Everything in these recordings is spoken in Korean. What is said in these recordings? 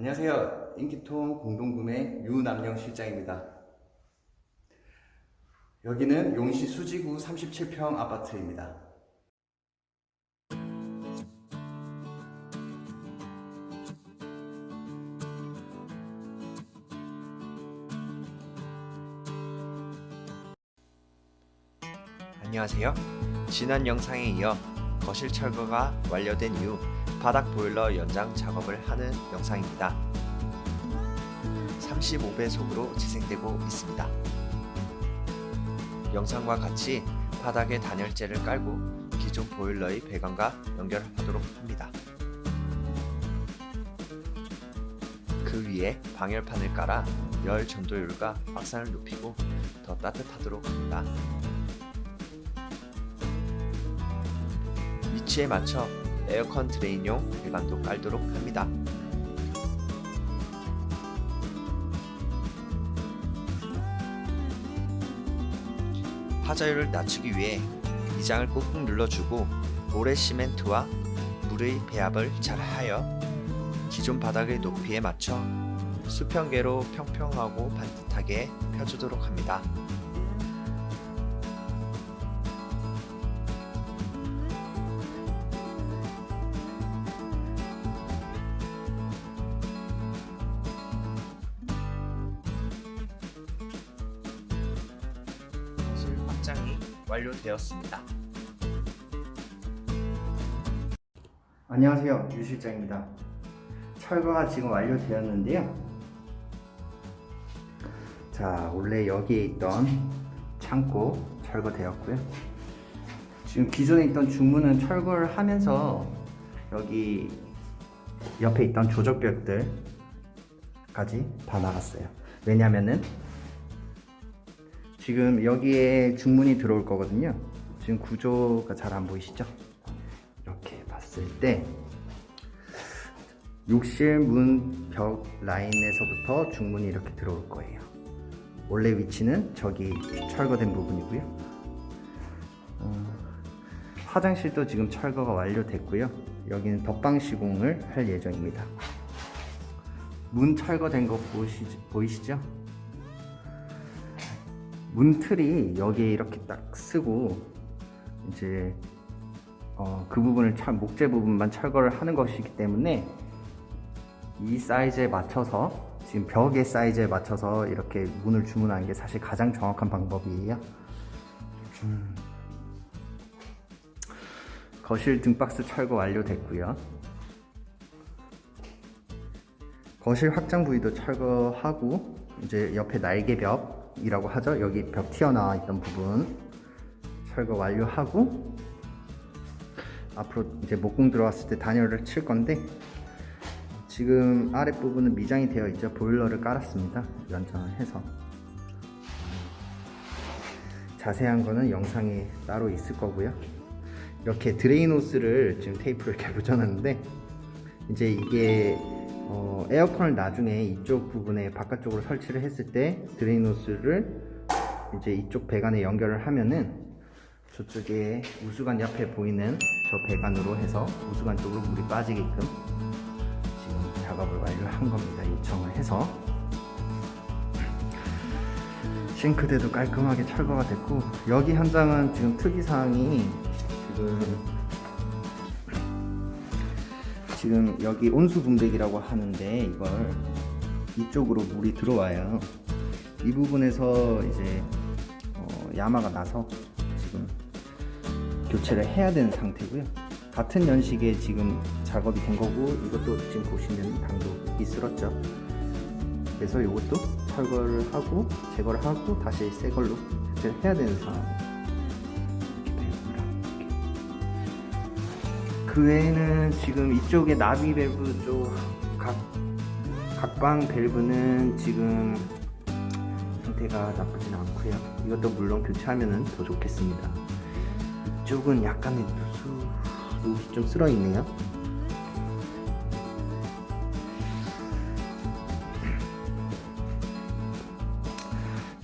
안녕하세요. 인기통 공동구매 유남영 실장입니다. 여기는 용시 수지구 37평 아파트입니다. 안녕하세요. 지난 영상에 이어 거실 철거가 완료된 이후 바닥 보일러 연장 작업을 하는 영상입니다. 35배속으로 재생되고 있습니다. 영상과 같이 바닥에 단열재를 깔고 기존 보일러의 배관과 연결하도록 합니다. 그 위에 방열판을 깔아 열 전도율과 확산을 높이고 더 따뜻하도록 합니다. 위치에 맞춰 에어컨 드레인용 배관도 깔도록 합니다. 하자율을 낮추기 위해 이장을 꾹꾹 눌러주고 모래 시멘트와 물의 배합을 잘 하여 기존 바닥의 높이에 맞춰 수평계로 평평하고 반듯하게 펴주도록 합니다. 실 확장이 완료되었습니다. 안녕하세요. 유 실장입니다. 철거가 지금 완료되었는데요. 자, 원래 여기에 있던 창고 철거되었고요. 지금 기존에 있던 중문은 철거를 하면서 여기 옆에 있던 조적벽들까지 다 나갔어요. 왜냐면은 지금 여기에 중문이 들어올 거거든요. 지금 구조가 잘 안 보이시죠? 이렇게 봤을 때 욕실 문 벽 라인에서부터 중문이 이렇게 들어올 거예요. 원래 위치는 저기 철거된 부분이고요. 어, 화장실도 지금 철거가 완료됐고요. 여기는 덧방 시공을 할 예정입니다. 문 철거된 거 보이시죠? 문틀이 여기에 이렇게 딱 쓰고 이제 어, 그 부분을 철, 목재 부분만 철거를 하는 것이기 때문에 이 사이즈에 맞춰서 지금 벽의 사이즈에 맞춰서 이렇게 문을 주문하는 게 사실 가장 정확한 방법이에요. 음. 거실 등박스 철거 완료됐고요. 거실 확장 부위도 철거하고 이제 옆에 날개벽 이라고 하죠. 여기 벽 튀어나와 있던 부분 철거 완료하고 앞으로 이제 목공 들어왔을 때 단열을 칠 건데 지금 아랫부분은 미장이 되어 있죠. 보일러를 깔았습니다. 연장을 해서 자세한 거는 영상에 따로 있을 거고요. 이렇게 드레인 호스를 지금 테이프로 이렇게 붙여놨는데 이제 이게 어, 에어컨을 나중에 이쪽 부분에 바깥쪽으로 설치를 했을 때 드레인 호스를 이제 이쪽 배관에 연결을 하면은 저쪽에 우수관 옆에 보이는 저 배관으로 해서 우수관 쪽으로 물이 빠지게끔 지금 작업을 완료한 겁니다. 요청을 해서 싱크대도 깔끔하게 철거가 됐고 여기 현장은 지금 특이사항이 지금 지금 여기 온수 분배기라고 하는데 이걸 이쪽으로 물이 들어와요. 이 부분에서 이제 어, 야마가 나서 지금 교체를 해야 되는 상태고요. 같은 연식에 지금 작업이 된 거고 이것도 지금 보시면 당도 이슬었죠. 그래서 이것도 철거를 하고 제거를 하고 다시 새 걸로 교체를 해야 되는 상황. 그 외에는 지금 이쪽에 나비 밸브 쪽 각, 각방 밸브는 지금 상태가 나쁘진 않고요. 이것도 물론 교체하면 더 좋겠습니다. 이쪽은 약간의 누수, 누수 좀 쓸어 있네요.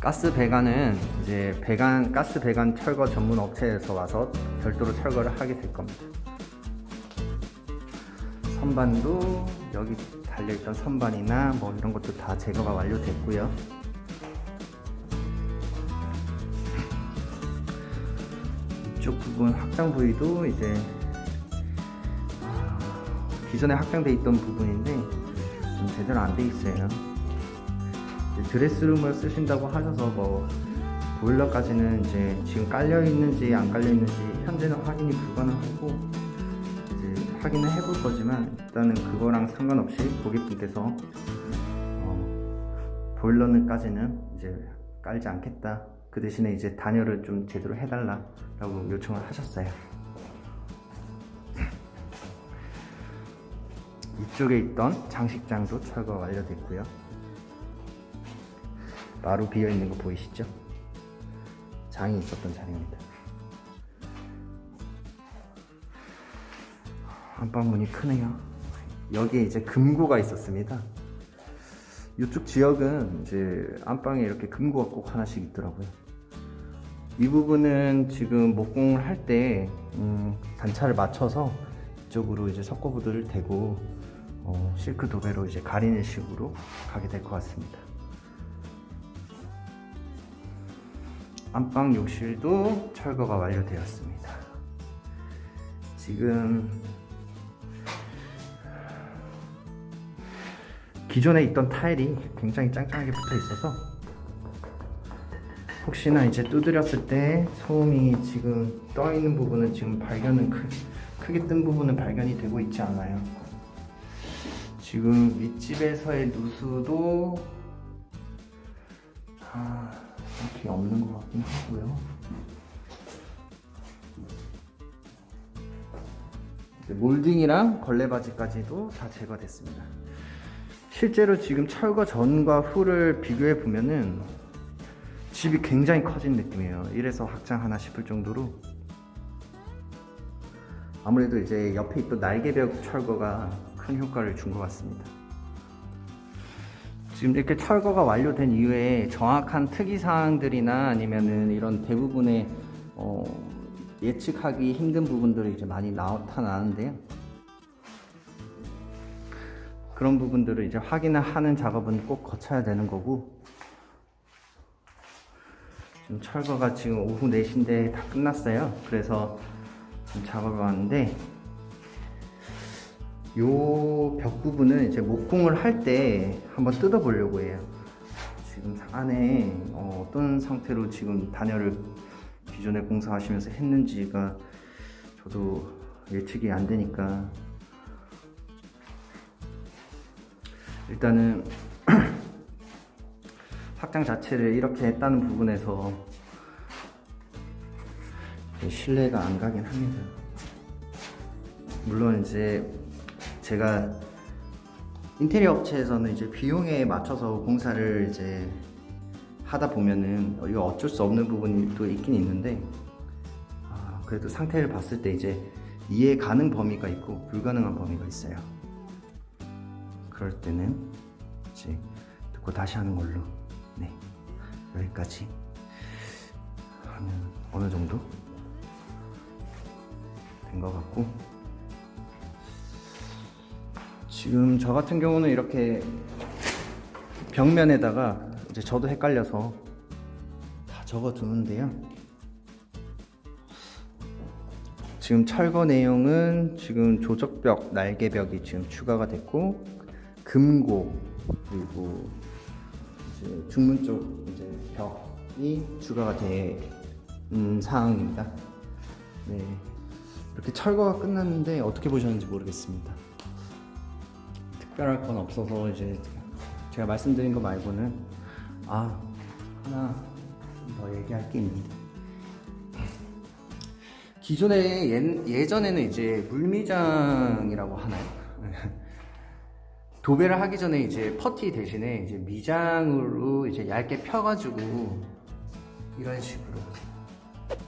가스 배관은 이제 배관 가스 배관 철거 전문 업체에서 와서 별도로 철거를 하게 될 겁니다. 선반도 여기 달려있던 선반이나 뭐 이런 것도 다 제거가 완료됐고요. 이쪽 부분 확장 부위도 이제 아, 기존에 확장돼 있던 부분인데 좀 제대로 안 돼 있어요. 드레스룸을 쓰신다고 하셔서 뭐 보일러까지는 이제 지금 깔려 있는지 안 깔려 있는지 현재는 확인이 불가능하고 확인을 해볼 거지만 일단은 그거랑 상관없이 고객분께서 어, 보일러는까지는 이제 깔지 않겠다. 그 대신에 이제 단열을 좀 제대로 해달라 라고 요청을 하셨어요. 이쪽에 있던 장식장도 철거 완료됐고요. 마루 비어 있는 거 보이시죠? 장이 있었던 자리입니다. 안방문이 크네요. 여기에 이제 금고가 있었습니다. 이쪽 지역은 이제 안방에 이렇게 금고가 꼭 하나씩 있더라고요. 이 부분은 지금 목공을 할때 음, 단차를 맞춰서 이쪽으로 이제 석고보드를 대고 어, 실크 도배로 이제 가리는 식으로 가게 될 것 같습니다. 안방 욕실도 철거가 완료되었습니다. 지금 기존에 있던 타일이 굉장히 짱짱하게 붙어 있어서 혹시나 이제 두드렸을 때 소음이 지금 떠 있는 부분은 지금 발견은 크, 크게 뜬 부분은 발견이 되고 있지 않아요. 지금 윗집에서의 누수도 아, 이렇게 없는 것 같긴 하고요. 몰딩이랑 걸레바지까지도 다 제거됐습니다. 실제로 지금 철거 전과 후를 비교해 보면은 집이 굉장히 커진 느낌이에요. 이래서 확장 하나 싶을 정도로 아무래도 이제 옆에 있던 날개벽 철거가 큰 효과를 준 것 같습니다. 지금 이렇게 철거가 완료된 이후에 정확한 특이 사항들이나 아니면은 이런 대부분의 어, 예측하기 힘든 부분들이 이제 많이 나타나는데요. 그런 부분들을 이제 확인을 하는 작업은 꼭 거쳐야 되는 거고 지금 철거가 지금 오후 4시인데 다 끝났어요. 그래서 지금 작업을 왔는데 요 벽 부분은 이제 목공을 할 때 한번 뜯어 보려고 해요. 지금 안에 어, 어떤 상태로 지금 단열을 기존에 공사하시면서 했는지가 저도 예측이 안 되니까 일단은 확장 자체를 이렇게 했다는 부분에서 신뢰가 안 가긴 합니다. 물론 이제 제가 인테리어 업체에서는 이제 비용에 맞춰서 공사를 이제 하다 보면은 이거 어쩔 수 없는 부분이 또 있긴 있는데 아, 그래도 상태를 봤을 때 이제 이해 가능 범위가 있고 불가능한 범위가 있어요. 그럴 때는 이제 듣고 다시 하는 걸로. 네. 여기까지 하면 어느 정도 된 것 같고. 지금 저 같은 경우는 이렇게 벽면에다가 이제 저도 헷갈려서 다 적어 두는데요. 지금 철거 내용은 지금 조적벽, 날개벽이 지금 추가가 됐고 금고 그리고 이제 중문 쪽 이제 벽이 추가가 된 상황입니다. 네. 이렇게 철거가 끝났는데 어떻게 보셨는지 모르겠습니다. 특별할 건 없어서 이제 제가 말씀드린 거 말고는 아 하나 더 얘기할 게 있는데 기존에 예, 예전에는 이제 물미장이라고 하나요? 도배를 하기 전에 이제 퍼티 대신에 이제 미장으로 이제 얇게 펴가지고 이런 식으로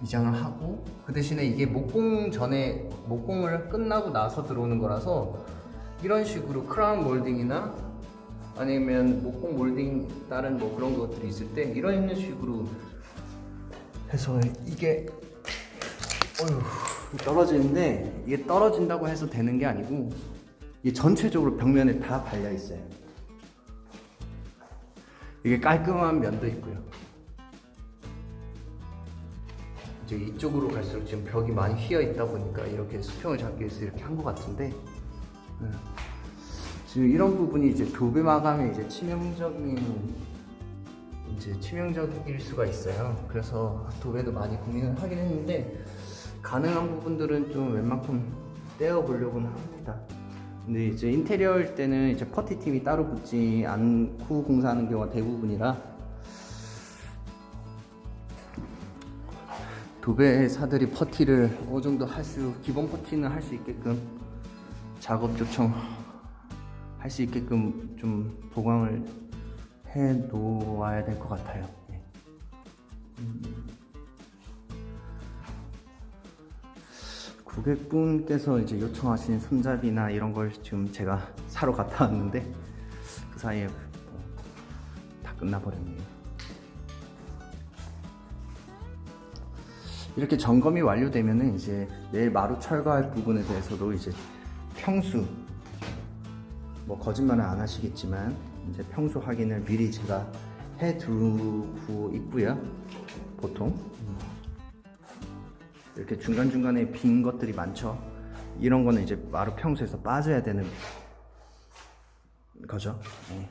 미장을 하고 그 대신에 이게 목공 전에 목공을 끝나고 나서 들어오는 거라서 이런 식으로 크라운 몰딩이나 아니면 목공 몰딩 다른 뭐 그런 것들이 있을 때 이런 식으로 해서 이게 어휴 떨어지는데 이게 떨어진다고 해서 되는 게 아니고 이게 전체적으로 벽면에 다 발려 있어요. 이게 깔끔한 면도 있고요. 이제 이쪽으로 갈수록 지금 벽이 많이 휘어 있다 보니까 이렇게 수평을 잡기 위해서 이렇게 한 것 같은데 네. 지금 이런 부분이 이제 도배 마감에 이제 치명적인 이제 치명적일 수가 있어요. 그래서 도배도 많이 고민을 하긴 했는데 가능한 부분들은 좀 웬만큼 떼어 보려고는 합니다. 근데 이제 인테리어일 때는 이제 퍼티 팀이 따로 붙지 않고 공사하는 경우가 대부분이라 도배사들이 퍼티를 어느 정도 할 수 기본 퍼티는 할 수 있게끔 작업 요청 할 수 있게끔 좀 보강을 해 놓아야 될 것 같아요. 고객분께서 이제 요청하신 손잡이나 이런 걸 지금 제가 사러 갔다 왔는데 그 사이에 뭐다 끝나버렸네요. 이렇게 점검이 완료되면은 이제 내일 마루 철거할 부분에 대해서도 이제 평수 뭐 거짓말은 안 하시겠지만 이제 평수 확인을 미리 제가 해 두고 있고요. 보통 이렇게 중간 중간에 빈 것들이 많죠. 이런 거는 이제 마루 평수에서 빠져야 되는 거죠. 네.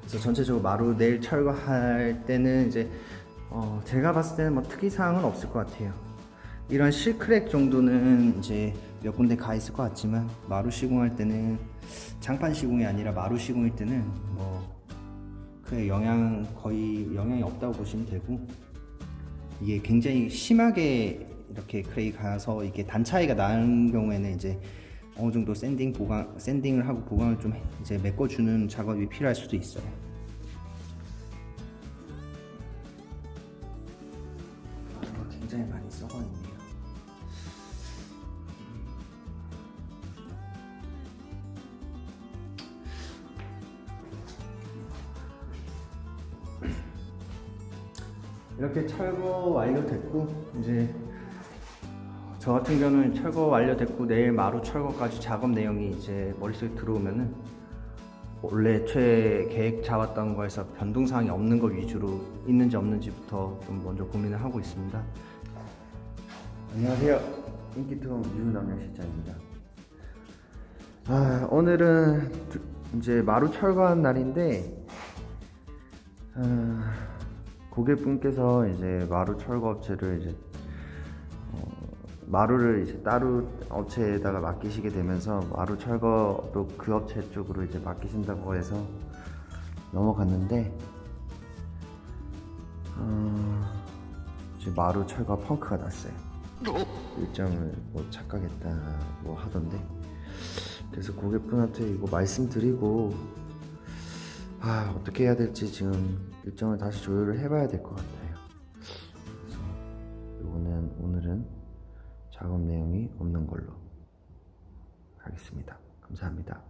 그래서 전체적으로 마루 내일 철거할 때는 이제 어 제가 봤을 때는 뭐 특이 사항은 없을 것 같아요. 이런 실크랙 정도는 이제 몇 군데 가 있을 것 같지만 마루 시공할 때는 장판 시공이 아니라 마루 시공일 때는 뭐 그에 영향 거의 영향이 없다고 보시면 되고 이게 굉장히 심하게 이렇게 크레이 가서 이게 단 차이가 나는 경우에는 이제 어느 정도 샌딩 보강 샌딩을 하고 보강을 좀 이제 메꿔주는 작업이 필요할 수도 있어요. 이렇게 철거 완료됐고 이제 저 같은 경우는 철거 완료됐고 내일 마루 철거까지 작업 내용이 이제 머릿속에 들어오면은 원래 최 계획 잡았던 거에서 변동사항이 없는 것 위주로 있는지 없는지부터 좀 먼저 고민을 하고 있습니다. 안녕하세요. 인기투 유남영 실장입니다. 아, 오늘은 두- 이제 마루 철거한 날인데 아, 고객분께서 이제 마루 철거 업체를 이제 어, 마루를 이제 따로 업체에다가 맡기시게 되면서 마루 철거도 그 업체 쪽으로 이제 맡기신다고 해서 넘어갔는데 어, 이제 마루 철거 펑크가 났어요. 일정을 뭐 착각했다 뭐 하던데 그래서 고객분한테 이거 말씀드리고 아 어떻게 해야 될지 지금 일정을 다시 조율을 해봐야 될 것 같아요. 그래서 요거는 오늘은 작업 내용이 없는 걸로 하겠습니다. 감사합니다